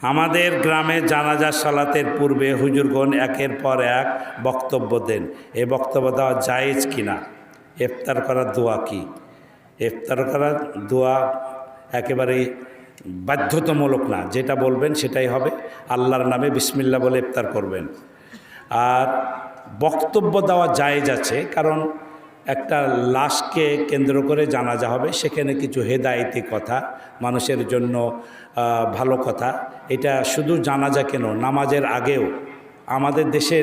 আমাদের গ্রামে জানাজা সালাতের পূর্বে হুজুরগণ একের পর এক বক্তব্য দেন। এ বক্তব্য দেওয়া জায়েজ কিনা? ইফতার করার দোয়া কি? ইফতার করার দোয়া একেবারেই বাধ্যতামূলক না। যেটা বলবেন সেটাই হবে। আল্লাহর নামে বিসমিল্লা বলে ইফতার করবেন। আর বক্তব্য দেওয়া জায়েজ আছে, কারণ একটা লাশকে কেন্দ্র করে জানাজা হবে। সেখানে কিছু হেদায়েতি কথা, মানুষের জন্য ভালো কথা। এটা শুধু জানাজা কেন? নামাজের আগেও। আমাদের দেশে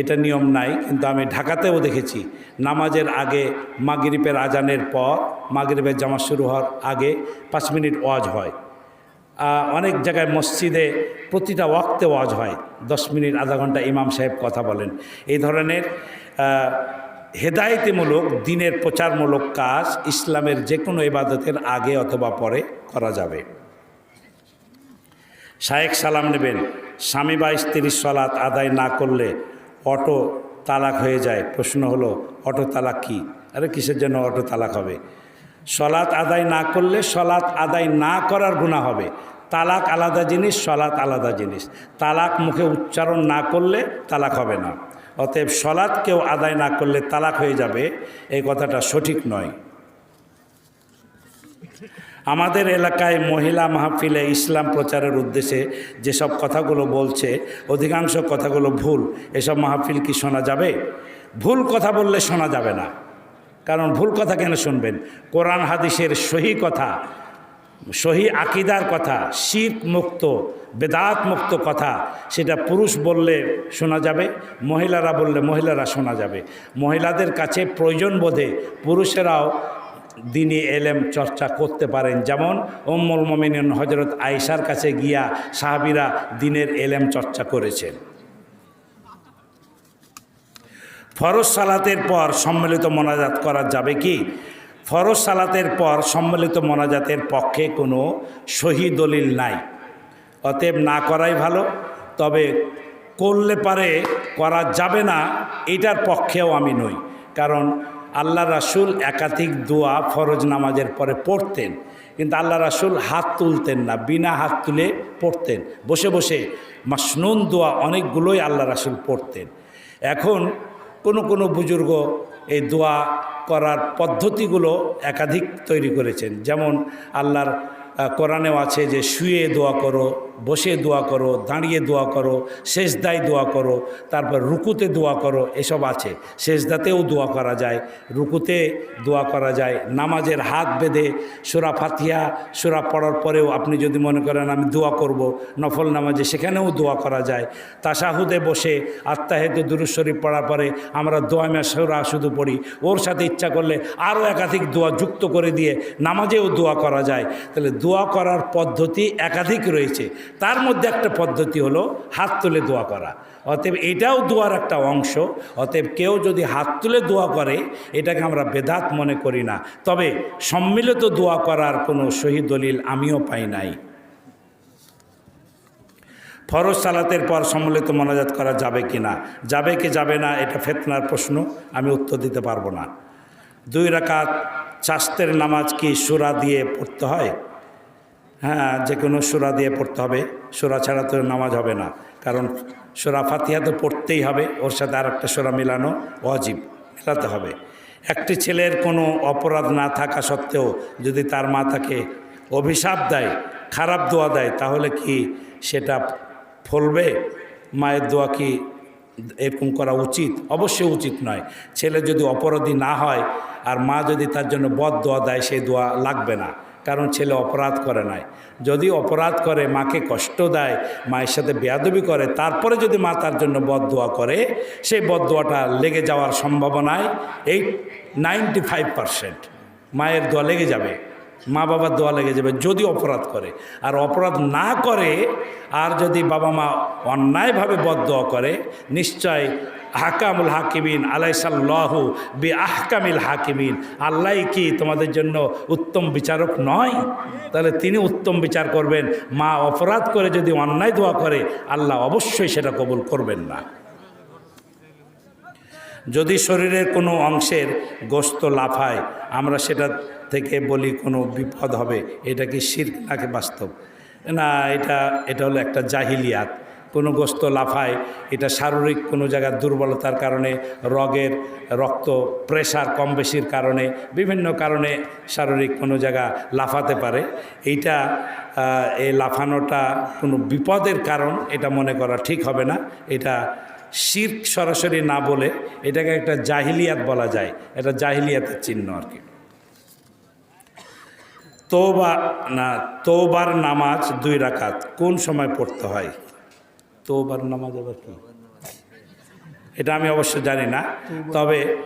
এটা নিয়ম নাই, কিন্তু আমি ঢাকাতেও দেখেছি। নামাজের আগে মাগরিবের আজানের পর, মাগরিবের জামা শুরু হওয়ার আগে পাঁচ মিনিট ওয়াজ হয়। অনেক জায়গায় মসজিদে প্রতিটা ওয়াক্তে ওয়াজ হয়। দশ মিনিট, আধা ঘণ্টা ইমাম সাহেব কথা বলেন। এই ধরনের হেদায়েতিমূলক, দিনের প্রচারমূলক কাজ ইসলামের যে কোনো ইবাদতের আগে অথবা পরে করা যাবে। শায়েক সালাম নেবেন, স্বামী বা স্ত্রীর সলাৎ আদায় না করলে অটো তালাক হয়ে যায়। প্রশ্ন হলো, অটো তালাক কি? আরে কিসের জন্য অটো তালাক হবে? সলাৎ আদায় না করলে সলাৎ আদায় না করার গুণা হবে। তালাক আলাদা জিনিস, সলাৎ আলাদা জিনিস। তালাক মুখে উচ্চারণ না করলে তালাক হবে না। অতএব সলাৎ কেউ আদায় না করলে তালাক হয়ে যাবে, এই কথাটা সঠিক নয়। আমাদের এলাকায় মহিলা মাহফিলে ইসলাম প্রচারের উদ্দেশ্যে যেসব কথাগুলো বলছে, অধিকাংশ কথাগুলো ভুল। এসব মাহফিল কি শোনা যাবে? ভুল কথা বললে শোনা যাবে না। কারণ ভুল কথা কেন শুনবেন? কোরআন হাদিসের সহি কথা। সহি আকিদার কথা শির মুক্ত, বেদাত মুক্ত কথা, সেটা পুরুষ বললে শোনা যাবে, মহিলারা বললে মহিলারা শোনা যাবে। মহিলাদের কাছে প্রয়োজন বোধে পুরুষেরাও দিনী এলেম চর্চা করতে পারেন। যেমন ওম্মুল মমিনিন হজরত আয়েশার কাছে গিয়া সাহাবিরা দিনের এলেম চর্চা করেছেন। ফরজ সালাতের পর সম্মিলিত মোনাজাত করা যাবে কি? ফরজ সালাতের পর সম্মিলিত মোনাজাতের পক্ষে কোনো সহি দলিল নাই। অতএব না করাই ভালো, তবে করলে পারে করা যাবে না, এটার পক্ষেও আমি নই। কারণ আল্লাহ রাসুল একাধিক দোয়া ফরজ নামাজের পরে পড়তেন, কিন্তু আল্লাহ রাসুল হাত তুলতেন না, বিনা হাত তুলে পড়তেন। বসে বসে মাসনুন দোয়া অনেকগুলোই আল্লাহ রাসুল পড়তেন। এখন কোনো কোনো বুজুর্গ এই দোয়া করার পদ্ধতিগুলো একাধিক তৈরি করেছেন। যেমন আল্লাহর কোরআনেও আছে যে শুয়ে দোয়া করো বসে দোয়া করো, দাঁড়িয়ে দোয়া করো শেষদায় দোয়া করো, তারপর রুকুতে দোয়া করো, এসব আছে। শেষদাতেও দোয়া করা যায়, রুকুতে দোয়া করা যায়, নামাজের হাত বেঁধে সুরা ফাতিহা, সুরা পড়ার পরেও আপনি যদি মনে করেন আমি দোয়া করব, নফল নামাজে সেখানেও দোয়া করা যায়। তাসাহুদে বসে আত্মাহেতু দুরুশ্বরী পড়ার পরে আমরা দোয়ামা সুরা শুধু পড়ি। ওর সাথে ইচ্ছা করলে আরও একাধিক দোয়া যুক্ত করে দিয়ে নামাজেও দোয়া করা যায়। তাহলে দোয়া করার পদ্ধতি একাধিক রয়েছে। তার মধ্যে একটা পদ্ধতি হলো হাত তুলে দোয়া করা। অতএব এটাও দোয়ার একটা অংশ। অতএব কেউ যদি হাত তুলে দোয়া করে, এটাকে আমরা বেদাত মনে করি না। তবে সম্মিলিত দোয়া করার কোনো সহি দলিল আমিও পাই নাই। ফরজ সালাতের পর সম্মিলিত মোনাজাত করা যাবে কি না? যাবে কি যাবে না, এটা ফেতনার প্রশ্ন। আমি উত্তর দিতে পারব না। দুই রাকাত চাস্তের নামাজ কি সুরা দিয়ে পড়তে হয়? হ্যাঁ যে কোনো সুরা দিয়ে পড়তে হবে। সুরা ছাড়া তো নামাজ হবে না। কারণ সুরা ফাতিহা তো পড়তেই হবে, ওর সাথে আর একটা সুরা মেলানো অজীব মেলাতে হবে। একটি ছেলের কোনো অপরাধ না থাকা সত্ত্বেও যদি তার মা তাকে অভিশাপ দেয়, খারাপ দোয়া দেয়, তাহলে কি সেটা ফলবে? মায়ের দোয়া কি এরকম করা উচিত? অবশ্যই উচিত নয়। ছেলে যদি অপরাধী না হয়, আর মা যদি তার জন্য বদ দোয়া দেয়, সেই দোয়া লাগবে না। কারণ ছেলে অপরাধ করে নাই। যদি অপরাধ করে, মাকে কষ্ট দেয়, মায়ের সাথে বেয়াদবি করে, তারপরে যদি মা তার জন্য বদদোয়া করে, সেই বদদোয়াটা লেগে যাওয়ার সম্ভাবনায় এই নাইনটি ফাইভ পারসেন্ট মায়ের দোয়া লেগে যাবে। মা বাবার দোয়া লেগে যাবে যদি অপরাধ করে। আর অপরাধ না করে, আর যদি বাবা মা অন্যায়ভাবে বদদোয়া করে, নিশ্চয় হাকামুল হাকিমিন আলাইসাল্লাহু বি আহকামিল হাকিমিন। আল্লাহ কি তোমাদের জন্য উত্তম বিচারক নয়? তাহলে তিনি উত্তম বিচার করবেন। মা অপরাধ করে যদি অন্যায় দোয়া করে, আল্লাহ অবশ্যই সেটা কবুল করবেন না। যদি শরীরের কোনো অংশের গোস্ত লাফায় আমরা সেটা থেকে বলি কোনো বিপদ হবে। এটা কি শির নাকি বাস্তব? না, এটা এটা হলো একটা জাহিলিয়াত। কোনো গোস্ত লাফায় এটা শারীরিক কোনো জায়গার দুর্বলতার কারণে, রগের রক্ত প্রেশার কম বেশির কারণে, বিভিন্ন কারণে শারীরিক কোনো জায়গা লাফাতে পারে। এইটা এই লাফানোটা কোনো বিপদের কারণ, এটা মনে করা ঠিক হবে না। এটা শির সরাসরি না বলে এটাকে একটা জাহিলিয়াত বলা যায়। এটা জাহিলিয়াতের চিহ্ন আর কি। তোবা না, তোবার নামাজ দুই রাকাত, কোন সময় পড়তে হয়? তোবার নামাজ আবার কি? এটা আমি অবশ্য জানি না, তবে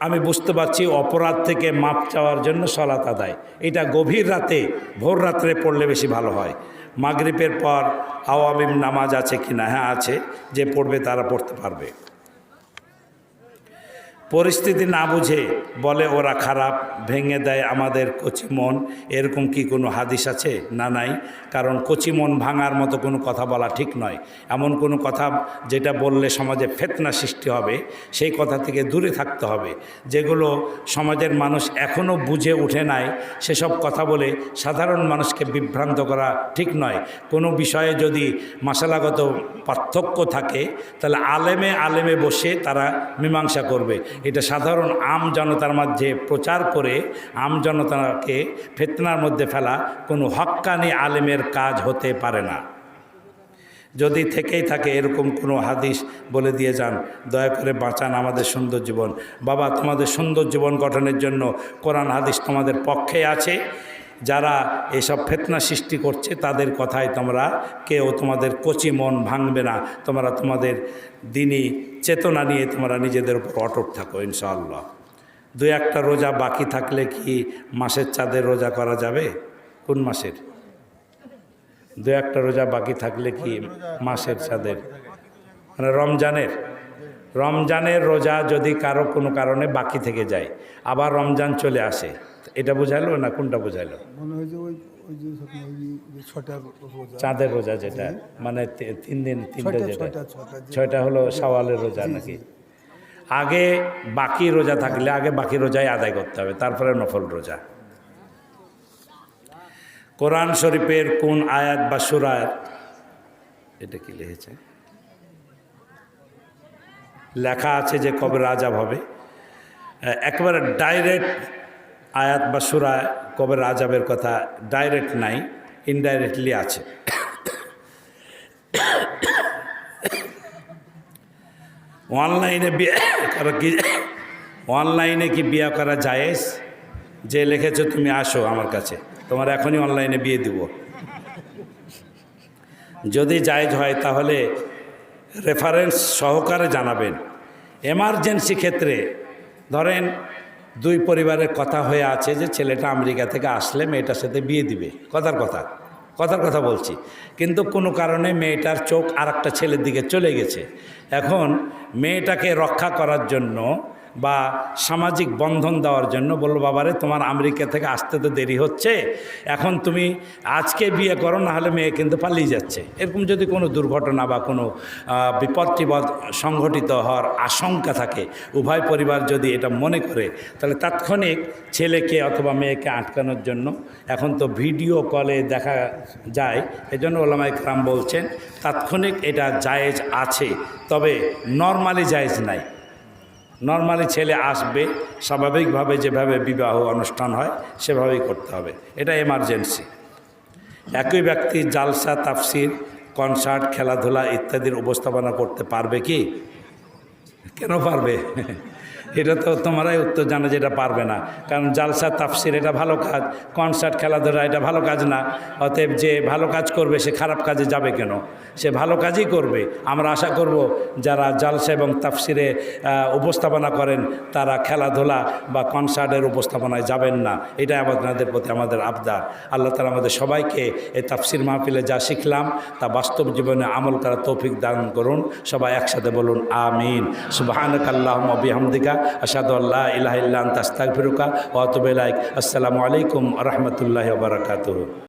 আমি বুঝতে পারছি অপরাধ থেকে মাপ চাওয়ার জন্য সলাত আদায়। এটা গভীর রাতে, ভোর রাত্রে পড়লে বেশি ভালো হয়। মাগরিবের পর আওয়ামী নামাজ আছে কি না হ্যাঁ আছে। যে পড়বে তারা পড়তে পারবে। পরিস্থিতি না বুঝে বলে, ওরা খারাপ, ভেঙে দেয় আমাদের কচি মন। এরকম কি কোনো হাদিস আছে? না, নাই। কারণ কচি মন ভাঙার মতো কোনো কথা বলা ঠিক নয়। এমন কোনো কথা যেটা বললে সমাজে ফেতনা সৃষ্টি হবে, সেই কথা থেকে দূরে থাকতে হবে। যেগুলো সমাজের মানুষ এখনও বুঝে উঠে নাই, সেসব কথা বলে সাধারণ মানুষকে বিভ্রান্ত করা ঠিক নয়। কোনো বিষয়ে যদি মশালাগত পার্থক্য থাকে, তাহলে আলেমে আলেমে বসে তারা মীমাংসা করবে। এটা সাধারণ আম জনতার মাঝে প্রচার করে আম জনতাকে ফেতনার মধ্যে ফেলা কোনো হক্কানি আলেমের কাজ হতে পারে না। যদি থেকেই থাকে এরকম কোনো হাদিস বলে দিয়ে যান, দয়া করে বাঁচান আমাদের সুন্দর জীবন। বাবা, তোমাদের সুন্দর জীবন গঠনের জন্য কোরআন হাদিস তোমাদের পক্ষে আছে। যারা এসব ফেতনা সৃষ্টি করছে তাদের কথায় তোমরা কেউ তোমাদের কচি মন ভাঙবে না। তোমরা তোমাদের দিনই চেতনা নিয়ে তোমরা নিজেদের উপর অটুট থাকো ইনশাআল্লাহ। দু একটা রোজা বাকি থাকলে কি মাসের চাঁদের রোজা করা যাবে? কোন মাসের? দু একটা রোজা বাকি থাকলে কি মাসের চাঁদের? মানে রমজানের। রমজানের রোজা যদি কারও কোনো কারণে বাকি থেকে যায় আবার রমজান চলে আসে। এটা বোঝালো না কোনটা বোঝালো? চাঁদের রোজা যেটা মানে তিন দিন তিনটা যেটা। ছয়টা হলো সওয়ালের রোজা নাকি? আগে বাকি রোজা থাকলে আগে বাকি রোজাই আদায় করতে হবে তারপরে নফল রোজা। কোরআন শরীফের কোন আয়াত বা সুরায় এটা কি লিখেছে? লেখা আছে যে কবে রাজা হবে। একেবারে ডাইরেক্ট আয়াত বা সুরায় কবে রাজাবের কথা ডাইরেক্ট নাই ইনডাইরেক্টলি আছে। অনলাইনে বিয়ে কি, অনলাইনে কি বিয়ে করা জায়েজ? যে লিখেছো তুমি আসো আমার কাছে, তোমার এখনই অনলাইনে বিয়ে দিব। যদি জায়েজ হয় তাহলে রেফারেন্স সহকারে জানাবেন। এমার্জেন্সি ক্ষেত্রে, ধরেন দুই পরিবারের কথা হয়ে আছে যে ছেলেটা আমেরিকা থেকে আসলে মেয়েটার সাথে বিয়ে দিবে। কথার কথা কথার কথা বলছি। কিন্তু কোনো কারণে মেয়েটার চোখ আর একটা ছেলের দিকে চলে গেছে। এখন মেয়েটাকে রক্ষা করার জন্য বা সামাজিক বন্ধন দেওয়ার জন্য বলল, বাবারে, তোমার আমেরিকা থেকে আসতে তো দেরি হচ্ছে। এখন তুমি আজকে বিয়ে করো, না হলে মেয়ে কিন্তু পালিয়ে যাচ্ছে। এরকম যদি কোনো দুর্ঘটনা বা কোনো বিপদ সংঘটিত হওয়ার আশঙ্কা থাকে, উভয় পরিবার যদি এটা মনে করে, তাহলে তাৎক্ষণিক ছেলেকে অথবা মেয়েকে আটকানোর জন্য এখন তো ভিডিও কলে দেখা যায় এই এজন্য ওলামাই ক্রাম বলছেন, তাৎক্ষণিক এটা জায়েজ আছে, তবে নর্মালি জায়েজ নাই। নর্মালি ছেলে আসবে, স্বাভাবিকভাবে যেভাবে বিবাহ অনুষ্ঠান হয়, সেভাবেই করতে হবে। এটা এমার্জেন্সি একই ব্যক্তি জালসা, তাফসির কনসার্ট খেলাধুলা ইত্যাদির উপস্থাপনা করতে পারবে কি? কেন পারবে? এটা তো তোমরাই উত্তর জানো যে এটা পারবে না। কারণ জালসা তাফসির, এটা ভালো কাজ। কনসার্ট, খেলাধুলা, এটা ভালো কাজ না। অতএব যে ভালো কাজ করবে, সে খারাপ কাজে যাবে কেন? সে ভালো কাজই করবে। আমরা আশা করব যারা জালসা এবং তাফসিরে উপস্থাপনা করেন, তারা খেলাধুলা বা কনসার্টের উপস্থাপনায় যাবেন না। এটা আমাদের প্রতি আমাদের আবদার আল্লাহ তালা আমাদের সবাইকে এই তাফসির মাহফিলে যা শিখলাম, তা বাস্তব জীবনে আমল করা তৌফিক দান করুন। সবাই একসাথে বলুন, আমিন। সুবাহানক আল্লাহ বিহামদিকা আসাদু আল্লাহ ইলাহ ইল্লাহ তাস্তাক ফিরুকা ওয়াতবেলাইক আসসালামু আলাইকুম রহমতুল্লাহ বারকাতুহ।